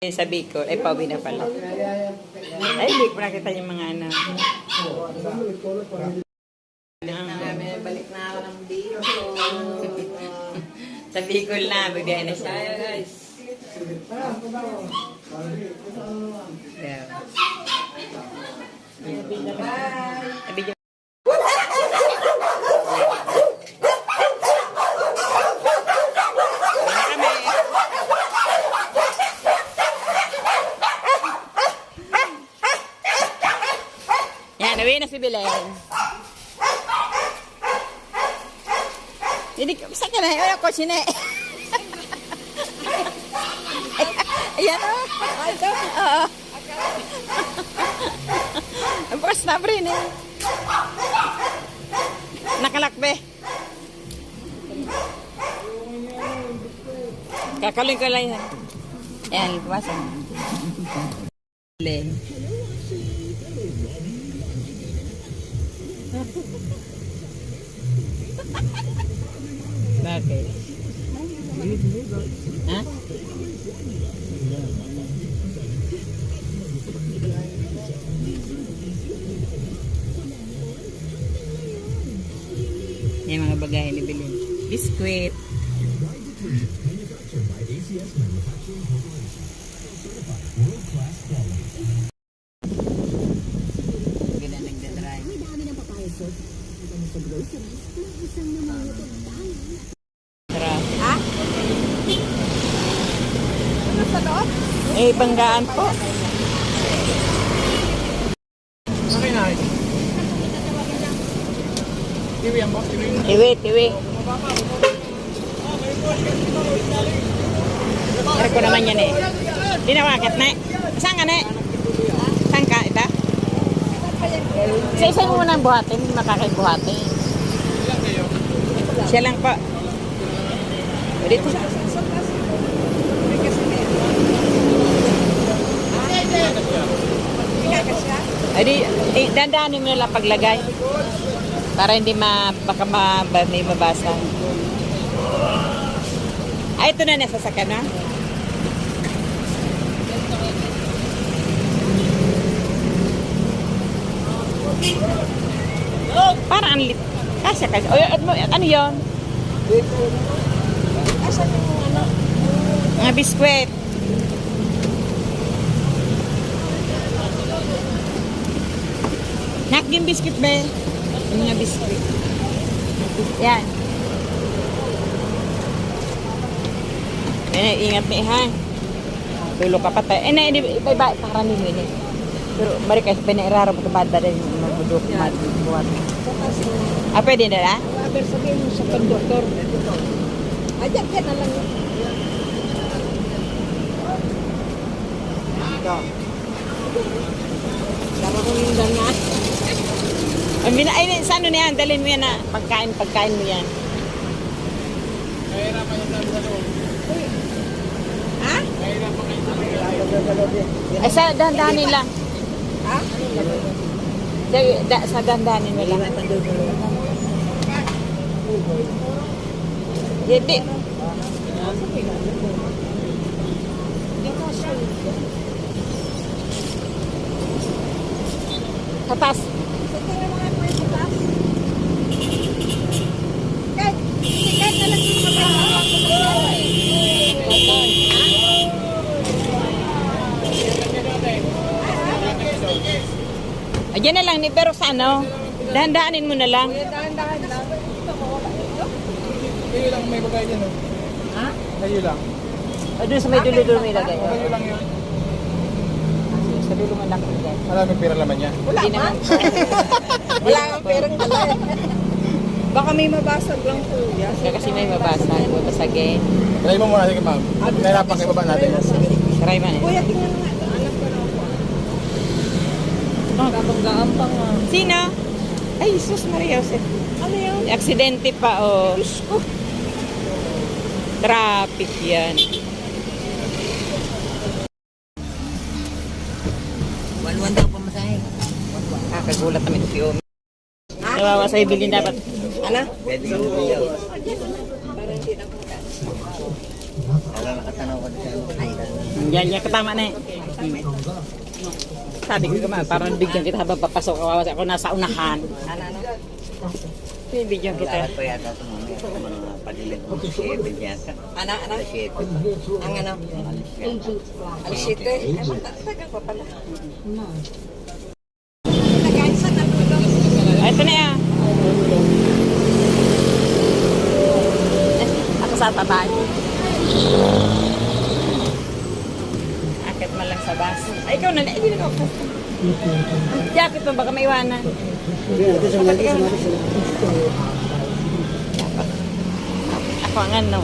Sa Bicol, ay pauwi na pala. Ay, hindi ko nakita yung mga ano. Balik na ako ng Bicol. Sa Bicol na, bigay na siya. Guys. Bye! Sabi niyo, Wala kami. Yan, uwi na si Belen. Hindi, saan ka na? Wala ko sine. Ayan o. Oo. Ang bukas na rin eh. Nakalakbe. Kakaling ko lang yan. Ayan, pumasok. Len. Bakit? Ha? Yung mga bagay ni Bilin. Biskuit. Ganda Sarap. Ha? Ano sa loob? Eh, banggaan po. Okay na. Tiwi ang boss, tiwi. Tiwi, tiwi. Pero ko naman yan eh. Di na na. Saan ka na? Saan ka? Ita? Sa isa mo muna ang buhatin, hindi makakaibuhatin. Siya lang pa. Dito. Ay di, eh, dandanin mo nila paglagay. Para hindi ma, baka ma, ba, may mabasa. Ay, ito na nasasakyan na. Para ang lit. Kasya, kasya. O, at mo, ano yun? Asan yung ano? Mga biskwit. Nak yung biscuit ba? Yung mga biscuit. Yan. Eh, ingat ni ha. Tulo ka pa tayo. Eh, na, iba iba para ni ini. Pero mari kasi pinairaro ko ba rin mabudok buhat. Ah, pwede na la? Aber sabihin mo sa konduktor. Ayan, yan na lang. Ito. Tara ko mindan na. Ang bina, ay, sa ano na yan? Dalhin mo yan na. Pagkain, pagkain mo yan. Mahirapan yung sabi sa loob. Ha? Mahirapan kayo sa loob. Ay, sa dandanin lang. Ha? Sa, da, sa dandanin mo lang. Hindi. Sa taas. Tingnan mo nga po yung taas. Kahit, hindi, kahit na lang yung mga bata. Ayan na lang ni pero sa ano? Dahan-dahanin mo na lang. Dahan-dahan lang. Kayo lang may bagay dyan. oh. Ha? Kayo lang. O doon sa may dulo-dulo may lagay. Kayo lang yun. Sa dulo man lang. Maraming pera laman niya. Wala Hindi man. naman. Wala kang perang dala. Baka may mabasag lang po. Yes. Kasi may mabasag, mabasagin. Try mo muna, sige ma'am. Nahirapan kayo baba natin. Try man. Kuya, tingnan mo nga. Alam ko na ako. Kabanggaan pa nga. Sino? Ay, Jesus Maria Joseph. Ano yun? Aksidente pa, oh. Diyos ko. Traffic yan. Walwan daw pamasahe. Kakagulat namin si Omi. Kawawa sa ibilin dapat. Ano? Pwede yung video. Parang hindi na. Wala nakatanaw ko. Ay, Yan, yan, katama na eh. Sabi ko naman, parang bigyan kita habang papasok ako, ako nasa unahan. Ano, ano? Bibigyan kita. Lahat pa yata sa mga mga padilag ko. Seven yata. Ano, ano? Seven. Ang ano? Alas 7. Ay, matagal pa pala. Nagain sa nalulog. Ay, ito na yan. Ako sa tabay. Akit man lang sa bus. Ay, ikaw na, hindi na ako. Jacket mo, baka maiwanan. Ako ang ano.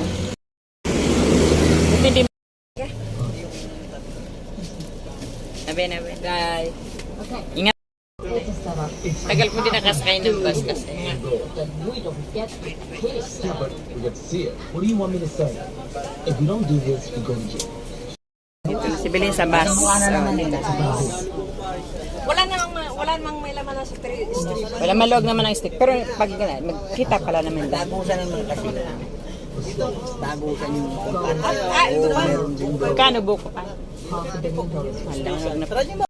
Buti di Nabe, nabe. Bye. Ingat. Tagal ko din nakasakay ng bus kasi. Yeah, but we get to see it. What do you want me to say? If we don't do this, we go to jail. Si Bilin sa bus. Wala namang, ma- wala namang may laman na sa street. Wala malog naman ang stick. Pero pag magkita pala naman daw. Tagusan naman kasi. Tagusan yung kung Ah, ito ba? Kano buko pa? Malang na